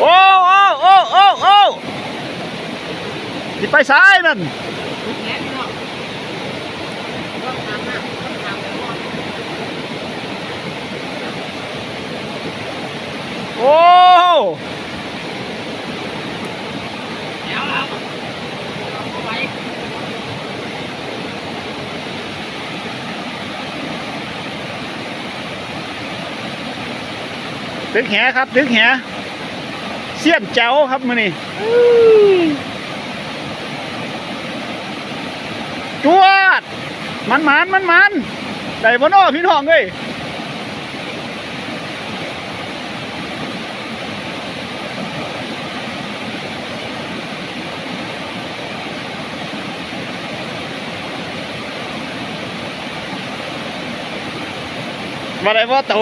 โอ้โอ้โอ้โอ้โอ้ที่ไปซ้ายนั่นแง่พี่น้องต้องทำนะต้องทำไปก่อนโอ้เดี๋ยวเราเอาไว้ตึกแหครับตึกแห สี้ยนเจ้าครับมือนี่จวด มันมันมันมันได้บนอ้อพี่น้องเอ้ยมาได้บ่โต